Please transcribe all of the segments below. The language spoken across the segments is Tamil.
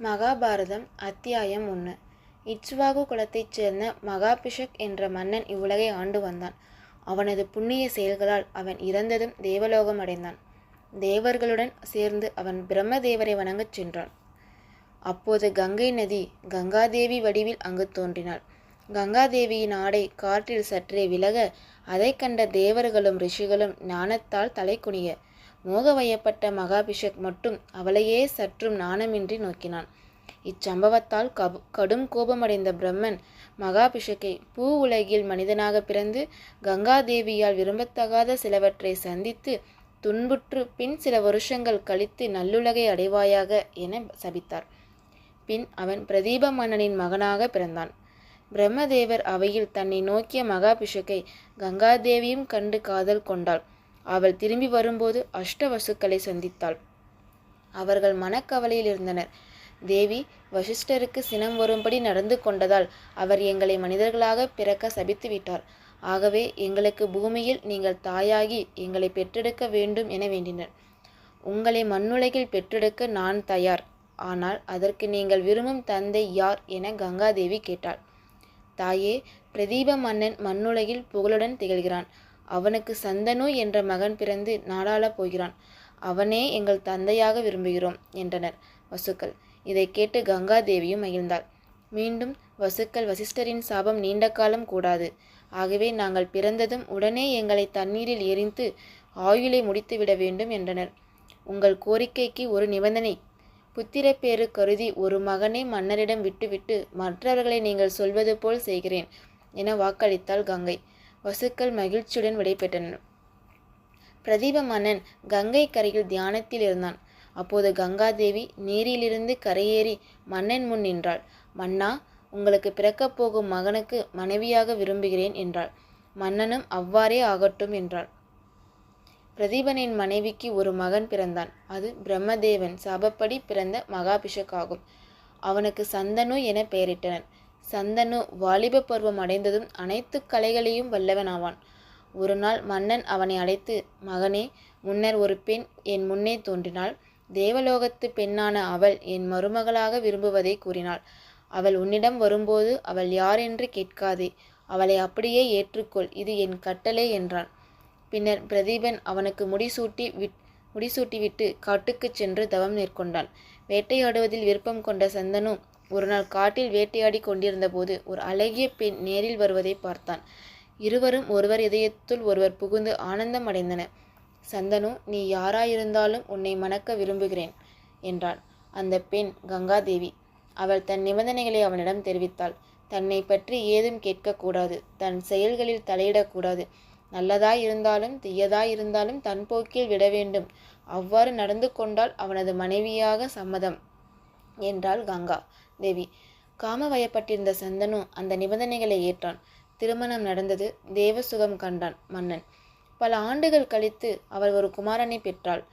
மகாபாரதம் அத்தியாயம் ஒன்று இட்சுவாகு குலத்தைச் சேர்ந்த மகாபிஷக் என்ற மன்னன் இவ்வுலகை ஆண்டு வந்தான். அவனது புண்ணிய செயல்களால் அவன் இறந்ததும் தேவலோகம் அடைந்தான் தேவர்களுடன் சேர்ந்து அவன் பிரம்மதேவரை வணங்கச் சென்றான். அப்போது கங்கை நதி கங்காதேவி வடிவில் அங்கு தோன்றினாள். கங்காதேவியின் ஆடை காற்றில் சற்றே விலக அதைக் கண்ட தேவர்களும் ரிஷிகளும் ஞானத்தால் தலை குனிய மோகவயப்பட்ட மகாபிஷக் மட்டும் அவளையே சற்றும் நாணமின்றி நோக்கினான். இச்சம்பவத்தால் கபு கடும் கோபமடைந்த பிரம்மன் மகாபிஷக்கை பூ உலகில் மனிதனாக பிறந்து கங்காதேவியால் விரும்பத்தகாத சிலவற்றை சந்தித்து துன்புற்று பின் சில வருஷங்கள் கழித்து நல்லுலகை அடைவாயாக என சபித்தார். பின் அவன் பிரதீப மன்னனின் மகனாக பிறந்தான். பிரம்மதேவர் அவையில் தன்னை நோக்கிய மகாபிஷக்கை கங்காதேவியும் கண்டு காதல் கொண்டாள். அவள் திரும்பி வரும்போது அஷ்டவசுக்களை சந்தித்தாள். அவர்கள் மனக்கவலையில் இருந்தனர். தேவி வசிஷ்டருக்கு சினம் வரும்படி நடந்து கொண்டதால் அவர் எங்களை மனிதர்களாக பிறக்க சபித்து விட்டார் ஆகவே எங்களுக்கு பூமியில் நீங்கள் தாயாகி எங்களை பெற்றெடுக்க வேண்டும் என வேண்டினர். உங்களை மண்ணுலகில் பெற்றெடுக்க நான் தயார். ஆனால் அதற்கு நீங்கள் விரும்பும் தந்தை யார் என கங்காதேவி கேட்டாள். தாயே பிரதீப மன்னன் மண்ணுலகில் புகழுடன் திகழ்கிறான். அவனுக்கு சந்தனு என்ற மகன் பிறந்து நாடாளப் போகிறான். அவனே எங்கள் தந்தையாக விரும்புகிறோம் என்றனர் வசுக்கள். இதை கேட்டு கங்காதேவியும் மகிழ்ந்தாள். மீண்டும் வசுக்கள் வசிஷ்டரின் சாபம் நீண்ட காலம் கூடாது. ஆகவே நாங்கள் பிறந்ததும் உடனே எங்களை தண்ணீரில் எரிந்து ஆயுளை முடித்துவிட வேண்டும் என்றனர். உங்கள் கோரிக்கைக்கு ஒரு நிபந்தனை. புத்திரப்பேறு கருதி ஒரு மகனை மன்னரிடம் விட்டுவிட்டு மற்றவர்களை நீங்கள் சொல்வது போல் செய்கிறேன் என வாக்களித்தாள் கங்கை. வசுக்கள் மகிழ்ச்சியுடன் விடைபெற்றனர் பிரதீப மன்னன் கங்கை கரையில் தியானத்தில் இருந்தான். அப்போது கங்காதேவி நீரிலிருந்து கரையேறி மன்னன் முன் நின்றாள். மன்னா உங்களுக்கு பிறக்கப் போகும் மகனுக்கு மனைவியாக விரும்புகிறேன் என்றாள். மன்னனும் அவ்வாறே ஆகட்டும் என்றாள். பிரதீபனின் மனைவிக்கு ஒரு மகன் பிறந்தான். அது பிரம்மதேவன். சபப்படி பிறந்த மகாபிஷக் ஆகும் அவனுக்கு சந்தனு என பெயரிட்டனர். சந்தனு வாலிப பருவம் அடைந்ததும் அனைத்து கலைகளையும் வல்லவனாவான். ஒரு நாள் மன்னன் அவனை அழைத்து மகனே முன்னர் ஒரு பெண் என் முன்னே தோன்றினாள். தேவலோகத்து பெண்ணான அவள் என் மருமகளாக விரும்புவதை கூறினாள். அவள் உன்னிடம் வரும்போது அவள் யார் என்று கேட்காதே. அவளை அப்படியே ஏற்றுக்கொள். இது என் கட்டளை என்றான். பின்னர் பிரதீபன் அவனுக்கு முடிசூட்டி விட் முடிசூட்டிவிட்டு காட்டுக்குச் சென்று தவம் மேற்கொண்டான். வேட்டையாடுவதில் விருப்பம் கொண்ட சந்தனு ஒரு நாள் காட்டில் வேட்டையாடி கொண்டிருந்தபோது ஒரு அழகிய பெண் நேரில் வருவதை பார்த்தான். இருவரும் ஒருவர் இதயத்துள் ஒருவர் புகுந்து ஆனந்தம் அடைந்தனர் சந்தனு நீ யாராயிருந்தாலும் உன்னை மணக்க விரும்புகிறேன் என்றாள் அந்த பெண் கங்காதேவி. அவள் தன் நிபந்தனைகளை அவனிடம் தெரிவித்தாள். தன்னை பற்றி ஏதும் கேட்கக்கூடாது. தன் செயல்களில் தலையிடக்கூடாது. நல்லதாய் இருந்தாலும் தீயதாய் இருந்தாலும் தன் போக்கில் விட வேண்டும். அவ்வாறு நடந்து கொண்டால் அவனது மனைவியாக சம்மதம். என்றாள் கங்கா. தேவி காமவயப்பட்டிருந்த சந்தனு அந்த நிபந்தனைகளை ஏற்றான். திருமணம் நடந்தது தேவசுகம் கண்டான் மன்னன். பல ஆண்டுகள் கழித்து அவள் ஒரு குமாரனை பெற்றாள்.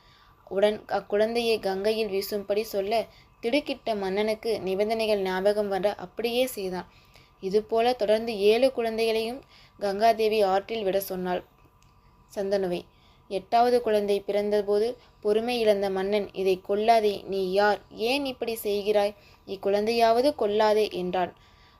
உடன் அக்குழந்தையை கங்கையில் வீசும்படி சொல்ல திடுக்கிட்ட மன்னனுக்கு நிபந்தனைகள் ஞாபகம் வர அப்படியே செய்தான். இதுபோல தொடர்ந்து ஏழு குழந்தைகளையும் கங்காதேவி ஆற்றில் விட சொன்னாள் சந்தனுவை. எட்டாவது குழந்தை பிறந்தபோது பொறுமை இழந்த மன்னன் இதை கொல்லாதே நீ யார்? ஏன் இப்படி செய்கிறாய்? இக்குழந்தையாவது கொல்லாதே என்றான்.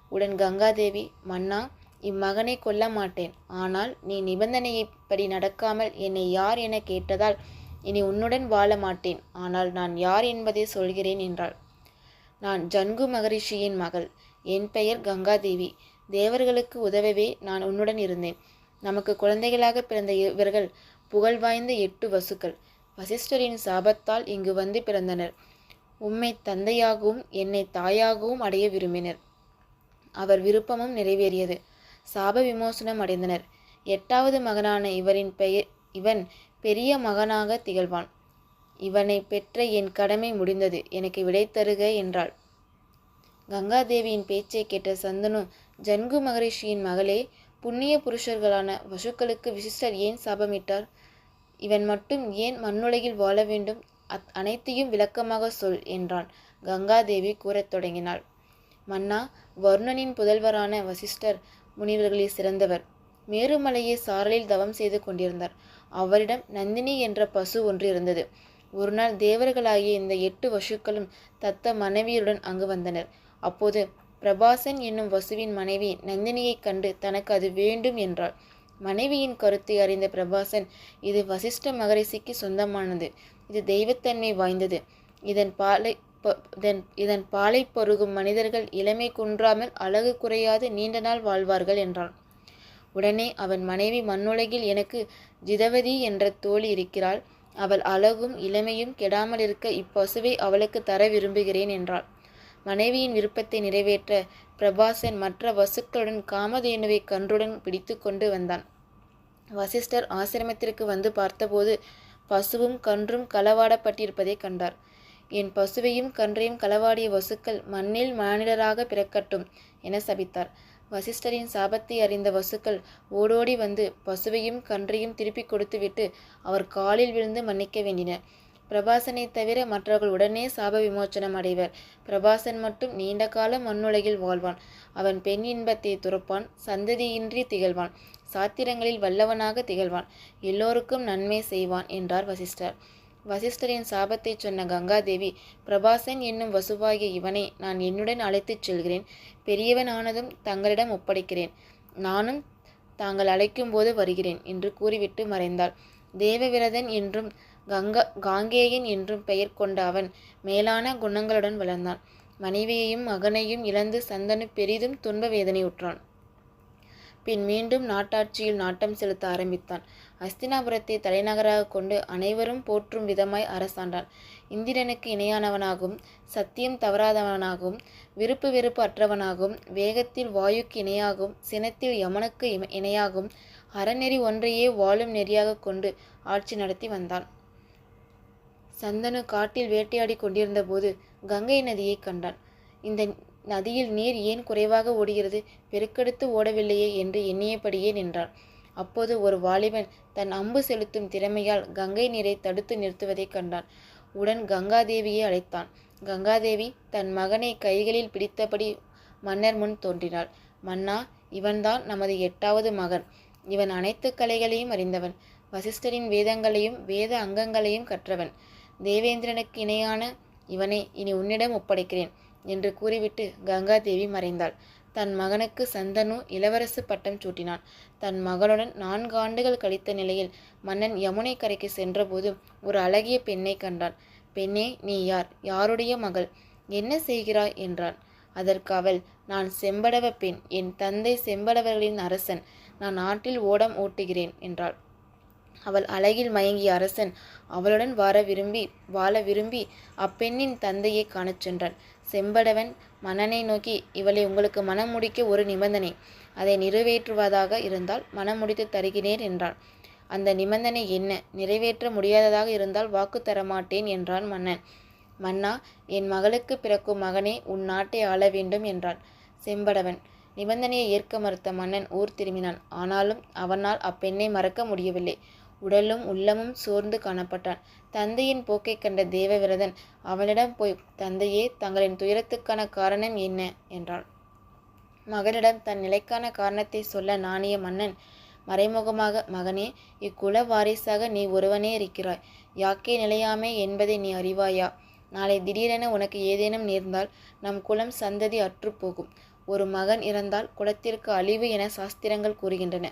உடன் கங்காதேவி மன்னா இம்மகனை கொல்ல மாட்டேன். ஆனால் நீ நிபந்தனையைப்படி நடக்காமல் என்னை யார் என கேட்டதால் இனி உன்னுடன் வாழ மாட்டேன். ஆனால் நான் யார் என்பதை சொல்கிறேன் என்றாள். நான் ஜன்கு மகரிஷியின் மகள். என் பெயர் கங்காதேவி. தேவர்களுக்கு உதவவே நான் உன்னுடன் இருந்தேன். நமக்கு குழந்தைகளாக பிறந்த இவர்கள் புகழ்வாய்ந்த எட்டு வசுக்கள். வசிஷ்டரின் சாபத்தால் இங்கு வந்து பிறந்தனர். உம்மை தந்தையாகவும் என்னை தாயாகவும் அடைய விரும்பினர். அவர் விருப்பமும் நிறைவேறியது. சாப விமோசனம் அடைந்தனர். எட்டாவது மகனான இவரின் பெயர் இவன் பெரிய மகனாக திகழ்வான். இவனை பெற்ற என் கடமை முடிந்தது. எனக்கு விடை தருக என்றாள். கங்காதேவியின் பேச்சை கேட்ட சந்தனு ஜன்கு மகரிஷியின் மகளே புண்ணிய புருஷர்களான வசுக்களுக்கு விசிஷ்டர் ஏன் சாபமிட்டார்? இவன் மட்டும் ஏன் மண்ணுலகில் வாழ வேண்டும்? அத் அனைத்தையும் விளக்கமாக சொல் என்றான். கங்காதேவி கூறத் தொடங்கினாள். மன்னா வருணனின் புதல்வரான வசிஷ்டர் முனிவர்களில் சிறந்தவர். மேருமலையை சாரலில் தவம் செய்து கொண்டிருந்தார். அவரிடம் நந்தினி என்ற பசு ஒன்று இருந்தது. ஒருநாள் தேவர்களாகிய இந்த எட்டு வசுக்களும் தத்த மனைவியருடன் அங்கு வந்தனர். அப்போது பிரபாசன் என்னும் வசுவின் மனைவி நந்தினியைக் கண்டு தனக்கு அது வேண்டும் என்றாள். மனைவியின் கருத்தை அறிந்த பிரபாசன் இது வசிஷ்ட மகரிஷிக்கு சொந்தமானது. இது தெய்வத்தன்மை வாய்ந்தது. இதன் பாலை இதன் இதன் பாலை பருகும் மனிதர்கள் இளமை குன்றாமல் அழகு குறையாது நீண்ட நாள் வாழ்வார்கள் என்றான். உடனே அவன் மனைவி மண்ணுலகில் எனக்கு ஜிதவதி என்ற தோழி இருக்கிறாள். அவள் அழகும் இளமையும் கெடாமல் இருக்க இப்பசுவை அவளுக்கு தர விரும்புகிறேன் என்றாள். மனைவியின் விருப்பத்தை நிறைவேற்ற பிரபாசன் மற்ற வசுக்களுடன் காமதேனுவை கன்றுடன் பிடித்து கொண்டு வந்தான். வசிஷ்டர் ஆசிரமத்திற்கு வந்து பார்த்தபோது பசுவும் கன்றும் களவாடப்பட்டிருப்பதை கண்டார். என் பசுவையும் கன்றையும் களவாடிய வசுக்கள் மண்ணில் மானிடராக பிறக்கட்டும் என சபித்தார். வசிஷ்டரின் சாபத்தை அறிந்த வசுக்கள் ஓடோடி வந்து பசுவையும் கன்றையும் திருப்பிக் கொடுத்துவிட்டு அவர் காலில் விழுந்து மன்னிக்க வேண்டினர். பிரபாசனை தவிர மற்றவர்கள் உடனே சாப விமோச்சனம் அடைவர். பிரபாசன் மட்டும் நீண்ட காலம் மண்ணுலகில் வாழ்வான். அவன் பெண் இன்பத்தை துறப்பான் சந்ததியின்றி திகழ்வான் சாத்திரங்களில் வல்லவனாக திகழ்வான் எல்லோருக்கும் நன்மை செய்வான் என்றார் வசிஷ்டர். வசிஷ்டரின் சாபத்தை சொன்ன கங்காதேவி பிரபாசன் என்னும் வசுவாகிய இவனை நான் என்னுடன் அழைத்துச் செல்கிறேன். பெரியவன் ஆனதும் தங்களிடம் ஒப்படைக்கிறேன். நானும் தாங்கள் அழைக்கும்போது வருகிறேன் என்று கூறிவிட்டு மறைந்தாள். தேவவிரதன் என்றும் கங்கா காங்கேயன் என்றும் பெயர் கொண்ட அவன் மேலான குணங்களுடன் வளர்ந்தான் மனைவியையும் மகனையும் இழந்து சந்தனு பெரிதும் துன்ப வேதனையுற்றான். பின் மீண்டும் நாட்டாட்சியில் நாட்டம் செலுத்த ஆரம்பித்தான். அஸ்தினாபுரத்தை தலைநகராக கொண்டு அனைவரும் போற்றும் விதமாய் அரசாண்டான். இந்திரனுக்கு இணையானவனாகவும் சத்தியம் தவறாதவனாகவும் விருப்பு வெறுப்பு அற்றவனாகவும் வேகத்தில் வாயுக்கு இணையாகவும் சினத்தில் யமனுக்கு இம- இணையாகவும் அறநெறி ஒன்றையே வாழும் நெறியாக கொண்டு ஆட்சி நடத்தி வந்தான். சந்தனு காட்டில் வேட்டையாடி கொண்டிருந்தபோது கங்கை நதியை கண்டான். இந்த நதியில் நீர் ஏன் குறைவாக ஓடுகிறது? பெருக்கெடுத்து ஓடவில்லையே என்று எண்ணியபடியே நின்றான். அப்போது ஒரு வாலிபன் தன் அம்பு செலுத்தும் திறமையால் கங்கை நீரை தடுத்து நிறுத்துவதைக் கண்டான். உடன் கங்காதேவியை அழைத்தான். கங்காதேவி தன் மகனை கைகளில் பிடித்தபடி மன்னர் முன் தோன்றினாள். மன்னா இவன்தான் நமது எட்டாவது மகன். இவன் அனைத்து கலைகளையும் அறிந்தவன். வசிஷ்டரின் வேதங்களையும் வேத அங்கங்களையும் கற்றவன். தேவேந்திரனுக்கு இணையான இவனை இனி உன்னிடம் ஒப்படைக்கிறேன் என்று கூறிவிட்டு கங்காதேவி மறைந்தாள். தன் மகனுக்கு சந்தனு இளவரசு பட்டம் சூட்டினான். தன் மகளுடன் நான்கு ஆண்டுகள் கழித்த நிலையில் மன்னன் யமுனை கரைக்கு சென்றபோது ஒரு அழகிய பெண்ணை கண்டான். பெண்ணே நீ யார்? யாருடைய மகள்? என்ன செய்கிறாய்? என்றான். அதற்கு அவள் நான் செம்படவ பெண். என் தந்தை செம்படவர்களின் அரசன். நான் நாட்டில் ஓடம் ஓட்டுகிறேன் என்றாள். அவள் அழகில் மயங்கிய அரசன் அவளுடன் வார விரும்பி வாழ விரும்பி அப்பெண்ணின் தந்தையை காணச் சென்றான். செம்படவன் மன்னனை நோக்கி இவளை உங்களுக்கு மனம் முடிக்க ஒரு நிபந்தனை. அதை நிறைவேற்றுவதாக இருந்தால் மனம் முடித்து தருகிறேன் என்றான். அந்த நிபந்தனை என்ன? நிறைவேற்ற முடியாததாக இருந்தால் வாக்கு தரமாட்டேன் என்றான் மன்னன். மன்னா என் மகளுக்கு பிறக்கும் மகனே உன் நாட்டை ஆள வேண்டும் என்றான் செம்படவன். நிபந்தனையை ஏற்க மறுத்த மன்னன் ஊர் திரும்பினான். ஆனாலும் அவனால் அப்பெண்ணை மறக்க முடியவில்லை. உடலும் உள்ளமும் சோர்ந்து காணப்பட்டான் தந்தையின் போக்கைக் கண்ட தேவவிரதன் அவனிடம் போய் தந்தையே தங்களின் துயரத்துக்கான காரணம் என்ன? என்றான் மகனிடம் தன் நிலைக்கான காரணத்தை சொல்ல நாணிய மன்னன் மறைமுகமாக மகனே இக்குல வாரிசாக நீ ஒருவனே இருக்கிறாய். யாக்கே நிலையாமை என்பதை நீ அறிவாயா? நாளை திடீரென உனக்கு ஏதேனும் நேர்ந்தால் நம் குலம் சந்ததி அற்றுப்போகும். ஒரு மகன் இறந்தால் குலத்திற்கு அழிவு என சாஸ்திரங்கள் கூறுகின்றன.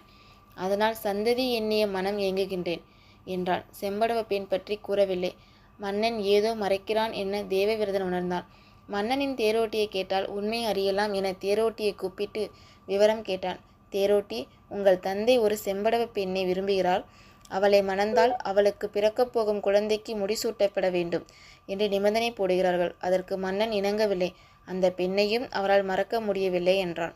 அதனால் சந்ததி எண்ணிய மனம் ஏங்குகின்றேன் என்றான் செம்படவ பெண் பற்றி கூறவில்லை. மன்னன் ஏதோ மறைக்கிறான் என தேவவிரதன் உணர்ந்தான் மன்னனின் தேரோட்டியை கேட்டால் உண்மை அறியலாம் என தேரோட்டியை கூப்பிட்டு விவரம் கேட்டான். தேரோட்டி உங்கள் தந்தை ஒரு செம்படவ பெண்ணை விரும்புகிறாள். அவளை மணந்தால் அவளுக்கு பிறக்கப் போகும் குழந்தைக்கு முடிசூட்டப்பட வேண்டும் என்று நிபந்தனை போடுகிறார்கள். அதற்கு மன்னன் இணங்கவில்லை. அந்த பெண்ணையும் அவரால் மறக்க முடியவில்லை என்றான்.